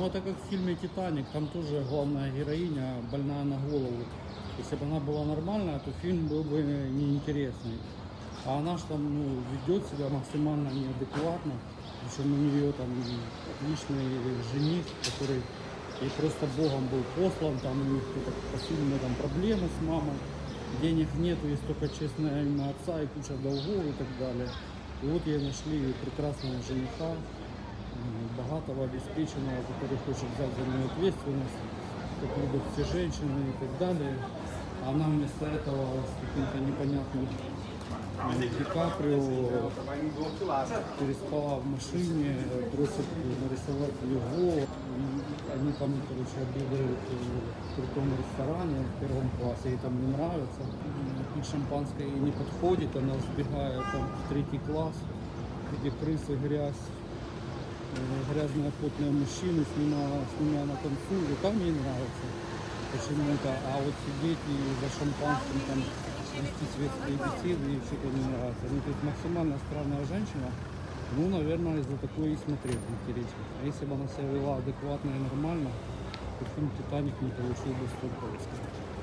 Ну, это как в фильме «Титаник», там тоже главная героиня больная на голову. Если бы она была нормальная, то фильм был бы неинтересный. А она же там ну, ведет себя максимально неадекватно. Причем у нее там отличный жених, который ей просто Богом был послан, там у них какие-то посильные там проблемы с мамой, денег нету, есть только честное имя отца и куча долгов и так далее. И вот ей нашли прекрасного жениха, м, богатого, обеспеченного, который хочет взять за нее ответственность, как любят все женщины и так далее. А она вместо этого с каким-то непонятным м, Ди Каприо переспала в машине, просит нарисовать его. И Они там, короче, обедают в крутом ресторане в первом классе, ей там не нравится. Пить шампанское ей не подходит, она сбегает там в третий класс, где крысы, грязь, э, грязные потные мужчины, с ними, с ними она танцует, и там ей нравится почему-то. А вот сидеть и за шампанским там вести светские беседы ей что-то не нравится. Ну, то есть максимально странная женщина. Ну, наверное, из-за такой и смотреть интересно. А если бы она себя вела адекватно и нормально, то фильм «Титаник» не получил бы столько Оскаров.